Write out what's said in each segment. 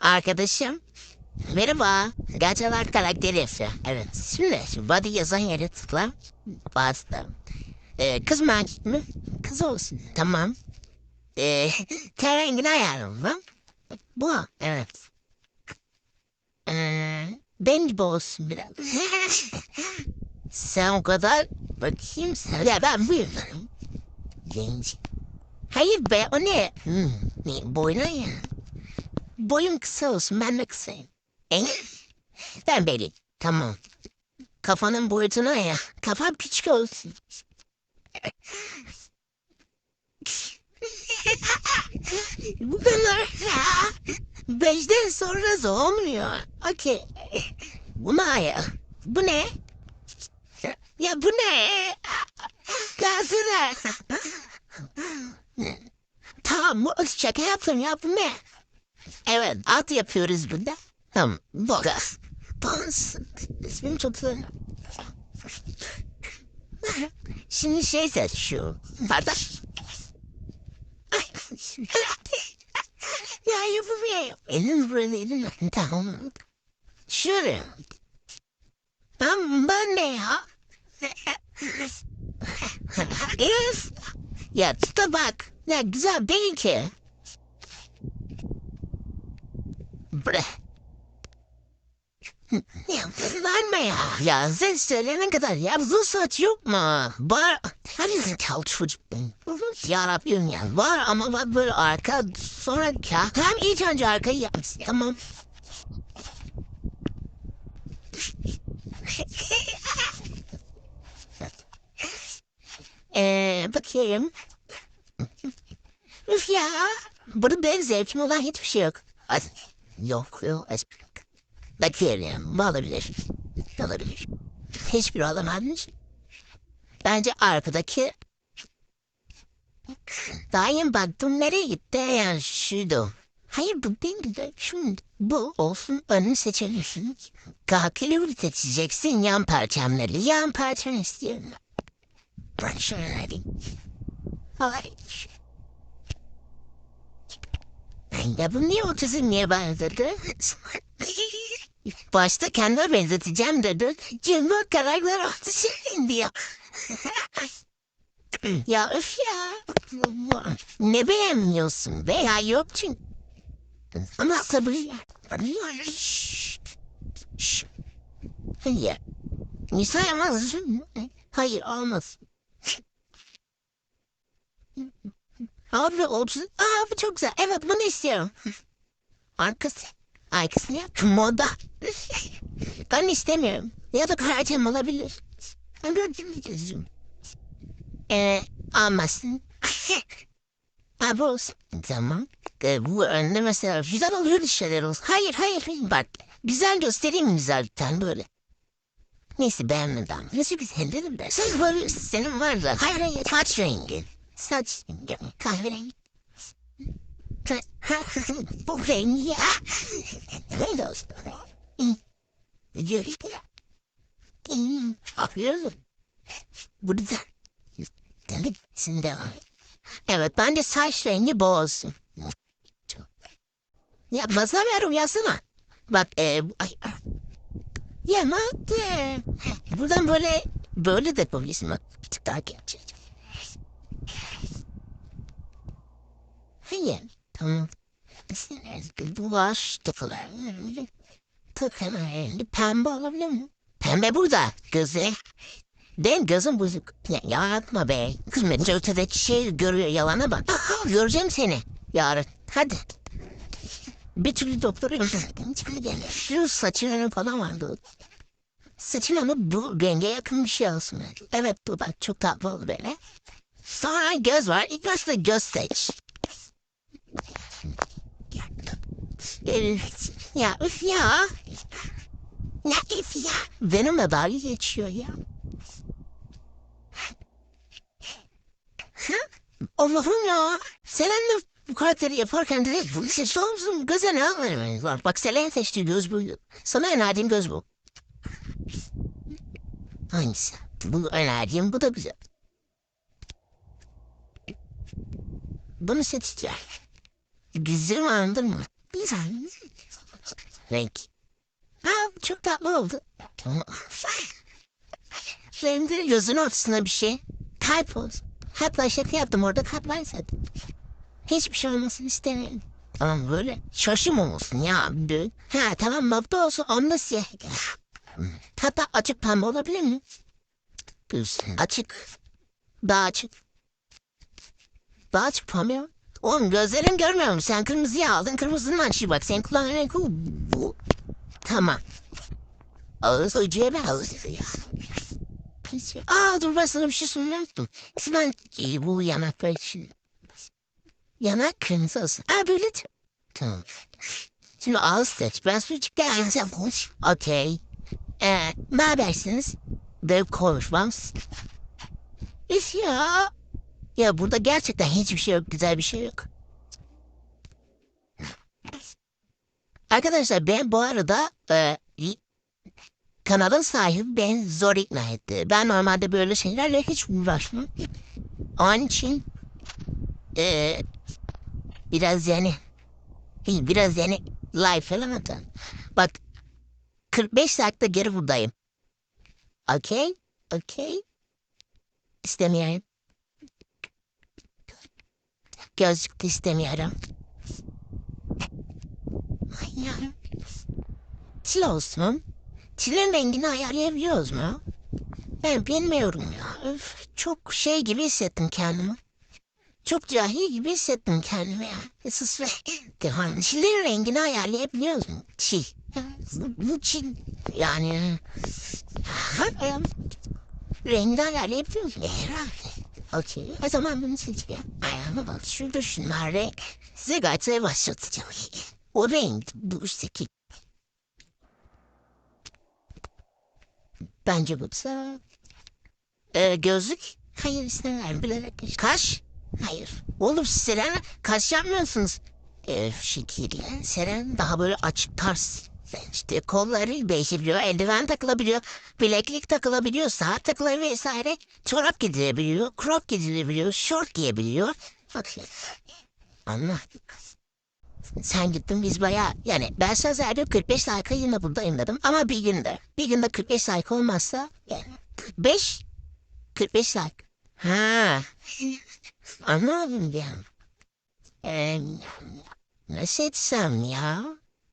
Arkadaşım. Merhaba. Gerçekler karakteri yapıyor. Evet. Şimdi body yazan yere tıkla. Bastım. Ee, kız mı mi? Kız olsun. Tamam. Ee, ten rengini ayarladım. Bu. Evet. Ee, benim gibi olsun biraz. Sen o kadar bakayım sen. Ya ben buyurun. Genç. Hayır be o ne? Hmm, ne boyuna ya. Boyum kısa olsun ben de kısayım. E? Ben belli. Tamam. Kafanın boyutuna ya. Kafam küçük olsun. Bu kadar. Beşten sonra da olmuyor. Okey. Bu ne ya? Bu ne? Ya bu ne? Gelsene. tamam şaka yaptım ya bu ne? Evet at yapıyoruz burada. Tamam boga. Dans. İsmim çok güzel. Şimdi şey seç şu. Pardon. Ya yapamıyorum. Elin buraya elin. Tamam. Şöyle. Ben, ben ne ya? Ya tut bak. Ya güzel değil ki. Bre. Ya verme ya. Ya sen söylene kadar ya bu saç yok mu? Var. Hani zekalı çocuk ben. Yarabbim ya. Var ama bak böyle arka sonra ya. Hem ilk önce arkayı yapmışsın. Tamam. Ee, bakayım. Üf ya. Burada benim zevkim olan hiçbir şey yok. Hadi. Yok yok. Bu olabilir. Olabilir. Hiçbir olamadınız. Bence arkadaki Dayım baktım nereye gitti yani şuydu. Hayır bu değil de şimdi bu olsun önünü seçebilirsin. Kalkülü seçeceksin yan parçamları. Yan parçanı istiyorum. Ben şöyle vereyim. Hayır. Ya bu niye otizm niye benzedi? Başta kendime benzeteceğim dedi. Cimbo karakter otizm diyor. ya öf ya. Ne beğenmiyorsun be ya yok çünkü. Ama sabır ya. Hayır. Sayamaz. Hayır olmaz. Abi olsun. Aa bu çok güzel. Evet bunu istiyorum. Arkası. Arkası ne? Moda. ben istemiyorum. Ya da kararcam olabilir. Ben gördüm. Ee, almasın. Abi olsun. Tamam. Ee, bu önde mesela güzel oluyor şeyler olsun. Hayır hayır bak. Güzel göstereyim güzel bir tane böyle. Neyse beğenmedim. Nasıl güzel dedim de. Sen böyle senin var da. Hayır hayır saç rengi. Saç rengi. Kahverengi. Bu rengi ya. Ne dostum? Diyor işte. Yapıyorsun. Burada. Demek sen devam. Evet bence saç rengi olsun. Ya masa ver uyasana. Bak e, ay, ya ne yaptı? Buradan böyle böyle de yapabilirsin bak. Bir tık daha gerçek. Hayır. Tamam. Bu var takılar. Takın elinde pembe olabilir mi? Pembe burada. Gözü. Ben gözüm bozuk. Ya, yaratma be. Kız bence ötedeki şey görüyor yalana bak. Göreceğim seni. Yarın. Hadi. Bir türlü doktora gelmiyor. Şu saçının falan vardı. Saçın ama bu renge yakın bir şey olsun. Evet bu bak çok tatlı oldu böyle. Sonra göz var. İlk başta göz seç. Evet. Ya üf ya. Ne üf ya. Benimle dalga geçiyor ya. Ha? Allah'ım ya. Selen'le bu karakteri yaparken direkt bu seçti olmuşsun. Göze ne anlarım? Bak, Selen seçtiği göz buydu. Sana önerdiğim göz bu. Hangisi? Bu önerdiğim bu da güzel. Bunu seçeceğim. Mi anladın mı? Güzel. Renk. Ha, çok tatlı oldu. Şimdi gözün ortasına bir şey. Kalp olsun. Hatta şaka yaptım orada kalp var zaten. Hiçbir şey olmasını istemiyorum. Tamam böyle şaşım olsun ya. Ha tamam mutlu olsun onda siyah. Hatta açık pembe olabilir mi? Açık. Daha açık. Daha açık pembe? Oğlum gözlerin görmüyor? Sen kırmızıyı aldın. Kırmızının açığı bak. Sen kulağın renk o. Bu. Tamam. Ya. Pis ya. Aa dur ben sana bir şey söylemiştim. Ben e, bu yanaklar için. Yanak kırmızı olsun. Aa böyle Tamam. Şimdi ağız seç. Ben su çıkarken sen konuş. Okey. Ee, ne habersiniz? Dev konuşmaz. Üf ya. Ya burada gerçekten hiçbir şey yok. Güzel bir şey yok. Arkadaşlar ben bu arada e, kanalın sahibi beni zor ikna etti. Ben normalde böyle şeylerle hiç uğraşmam. Onun için e, biraz yani biraz yani falan atın. Bak 45 saatte geri buradayım. Okey? Okey? İstemiyorum. Gözlük de istemiyorum. Ay ya. Çil olsun. Çilin rengini ayarlayabiliyoruz mu? Ben bilmiyorum ya. Öf, çok şey gibi hissettim kendimi. Çok cahil gibi hissettim kendimi ya. Sus be. Devam. Çilin rengini ayarlayabiliyoruz mu? Çil. Bu, çil. Yani... Ha, Rengini ayarlayabiliyoruz mu? Herhalde. Okey. O zaman bunu seçeceğim. Ayağıma bak. Şurada şunlar renk. Sigarayı başlatacağım. O renk bu üstteki. Bence bu da... Ee, gözlük? Hayır istemem. Bilerek. Kaş? Hayır. Oğlum siz Seren kaş yapmıyorsunuz. Ee, şekil. Seren daha böyle açık tarz. İşte kolları değişebiliyor, eldiven takılabiliyor, bileklik takılabiliyor, saat takılabiliyor vesaire. Çorap gidilebiliyor, crop gidilebiliyor, short giyebiliyor. Anladık. Sen gittin biz bayağı yani ben söz verdim 45 dakika yine buradayım dedim ama bir günde. Bir günde 45 dakika olmazsa yani 45 45 dakika. Ha. Anladım ya. Ee, nasıl etsem ya?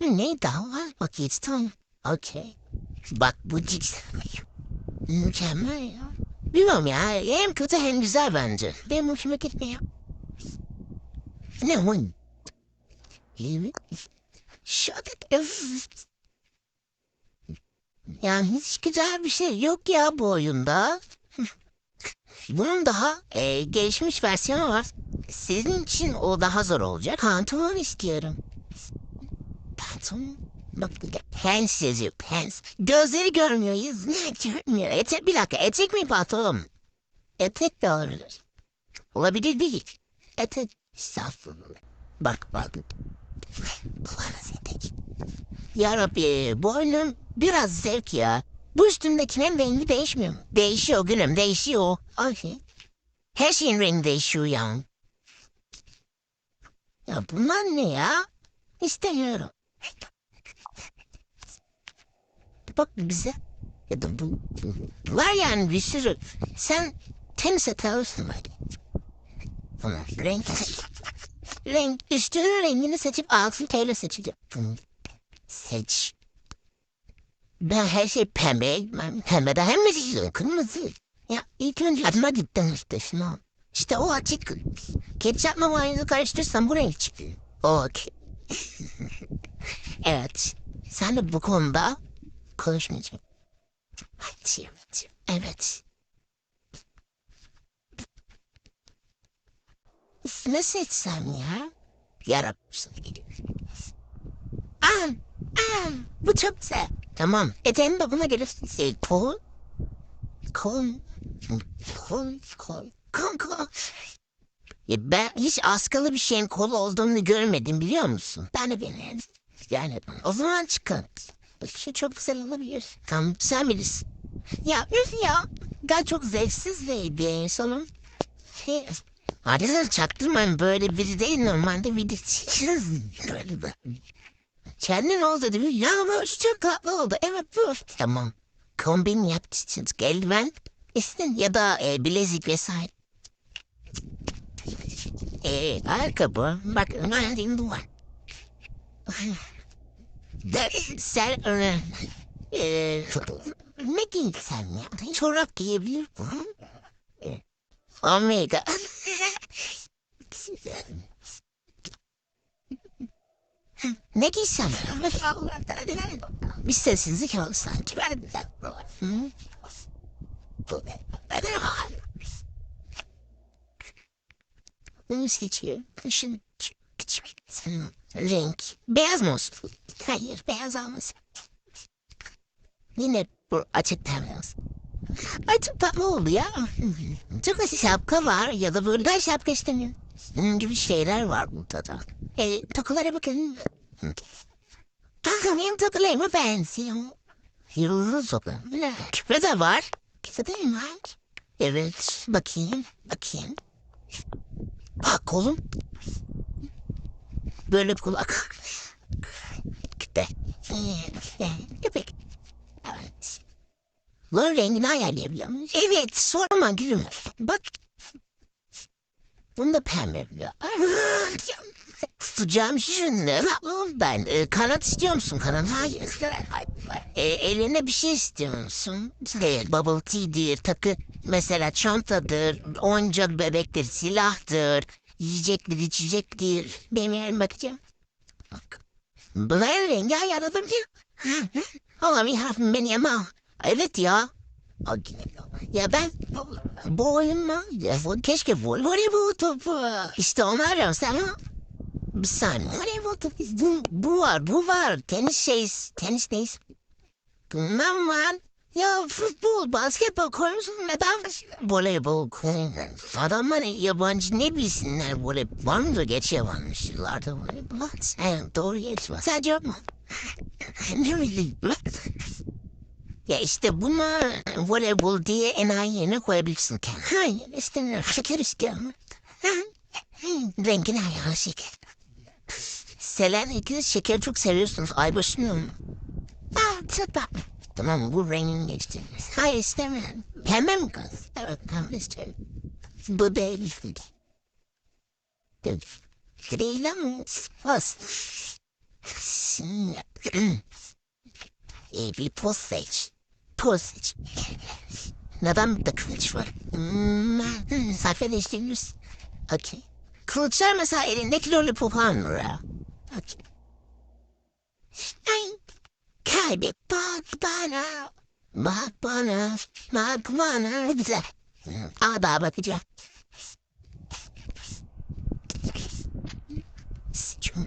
Ne vakit tam. Okey. Bak bu cik. Mükemmel ya. Bilmiyorum ya hem kötü hem güzel bence. Benim hoşuma gitmiyor. Ne oyun? Shut it. Yani hiç güzel bir şey yok ya bu oyunda. Bunun daha e, gelişmiş versiyonu var. Sizin için o daha zor olacak. Pantolon istiyorum. Pantolon? Bak pants yazıyor pants. Gözleri görmüyor yüz görmüyor. Etek bir dakika etek mi pantolon? mu? Etek de olabilir. Olabilir değil. Etek. Estağfurullah. Bak bak. Kulağınız etek. Ya Rabbi bu oyunun biraz zevk ya. Bu üstündekinin rengi değişmiyor mu? Değişiyor gülüm değişiyor. Okey. Her şeyin rengi değişiyor ya. Ya bunlar ne ya? İstemiyorum. Bak bize. Ya da bu, bu- var yani bir sürü. Sen tenis atırsın böyle. Bunlar renk. renk. Üstünün rengini seçip altın TL seçeceğim. Seç. Ben her şey pembe. Ben pembe de hem mi seçiyorum? Kırmızı. Ya ilk önce adıma gittim işte şunu. İşte o açık. Ketçapla mayonezi karıştırırsan bu renk çıkıyor. Okey. evet. Sen de bu konuda konuşmayacağım. Hadi, hadi. Evet. Ne seçsem ya? Yarabbim geliyor. Aa, bu çok güzel. Tamam. Eteğim de buna. Şey, kol. Kol. Kol. Kol. Kol. Kol. Ya ben hiç askalı bir şeyin kol olduğunu görmedim biliyor musun? Ben de. Yani o zaman çıkın. Şey çok güzel olabilir. Tamam sen bilirsin. Ya üf ya. Ben çok zevksiz de bir insanım. Şey, Arkadaşlar çaktırmayın böyle biri değil normalde biri böyle böyle. Kendin ol dedi. Ya bu çok tatlı oldu. Evet bu. Tamam. Kombin yapacaksınız. Eldiven istedim ya da e, bilezik vesaire. E, ayakkabı. Bak önerdiğim bu. De, sen e, e, ne giysen ya? Çorap giyebilir miyim? E, Omega. ne giysem? Bir sessizlik oldu sanki. Ben de. Hı? Bunu seçiyorum. Şimdi renk. Beyaz olsun? Hayır beyaz olmasın. Yine bu açık. Ay çok tatlı oldu ya. Çok az şapka var ya da böyle şapka istemiyorum. Bunun gibi şeyler var burada da. E, takılara bakın. Bakın benim takılarıma benziyor. Yıldız takı. Küpe de var. Küpe de var? Evet. Bakayım. Bakayım. Bak kolum. Böyle kulak. Küpe. Ee, Köpek. Evet. Lan rengini ayarlayabiliyor muyuz? Evet sorma gülüm. Bak. Bunu da pembe biliyor. Tutacağım şimdi. Ben e, kanat istiyor musun kanat? Hayır. E, eline bir şey istiyor musun? Evet, bubble tea'dir, takı mesela çantadır, oyuncak bebektir, silahtır, yiyecektir, içecektir. Benim yerime bakacağım. Bak. Ben rengi ayarladım diyor. Oğlum ya beni ama. Evet ya. Ya ben bu oyun mu? Ya, bu- keşke vol voleybol topu. İşte onu arıyorum sen ha. Bir saniye. Voleybol topu. Bu, var bu var. Tenis şey. Tenis neyiz? Bilmem var. Ya futbol, basketbol koymuşsun neden voleybol koymuyorsun? Adamlar yabancı ne bilsinler voleybol. Var mı da geç yabancı yıllarda voleybol? Sen doğru geç var. Yok mu? ne bileyim. Ya işte buna voleybol diye enayi yerine koyabilirsin kendini. Hayır istemiyorum. Şeker istiyorum. Rengini ayağına şeker. Selen ikiniz şeker çok seviyorsunuz. Ay başlıyor mu? Aa, çok. Tamam bu rengin geçti. Hayır istemiyorum. Pembe mi kız? Evet pembe istiyorum. Bu değil. Değil. Ama. Şimdi. e, bir poz seç. Poz seç. Neden burada kılıç var? Hmm, sayfa değiştiririz. Okey. Kılıçlar mesela elindeki lollipop anlıyor. Okey. Ay, Kaybet bak bana. Bak bana. Bak bana. Güzel. Aa daha bakacağım.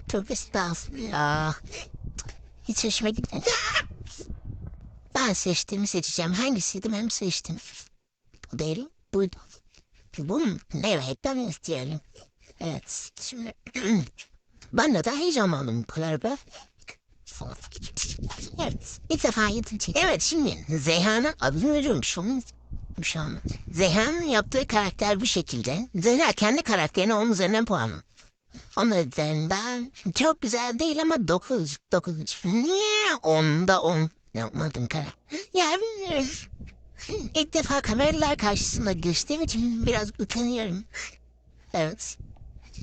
Çok estağfurullah. Hiç hoşuma gitmedi. Ben seçtiğimi seçeceğim. Hangisiydi ben seçtim. Bu değil. Buydu. Bu mu? Evet ben istiyorum. Evet. Şimdi ben de heyecanlandım. Kadar be. Evet. İlk defa yedilecek. Evet şimdi Zeyhan'ın adını veriyorum. Şu an, şu an. Zeyhan'ın yaptığı karakter bu şekilde. Zehra kendi karakterine onun üzerinden puanı. Onun üzerinden çok güzel değil ama dokuz. Dokuz. Niye? Onda on. Yapmadım karakter. Ya bilmiyorum. İlk defa kameralar karşısında gösterdiğim için biraz utanıyorum. Evet.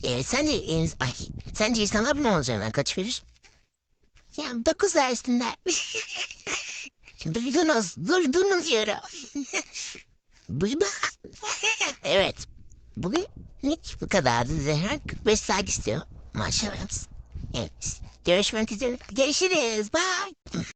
Ee, sence, ay, sence insanlar ne olacağına kaç verir? Ya dokuz dersinde. duydunuz, duydunuz yara. Duyma. evet. Bugün hiç bu kadardı Zehra. 45 saat istiyor. Maşallah. Evet. Görüşmek üzere. Görüşürüz. Bye.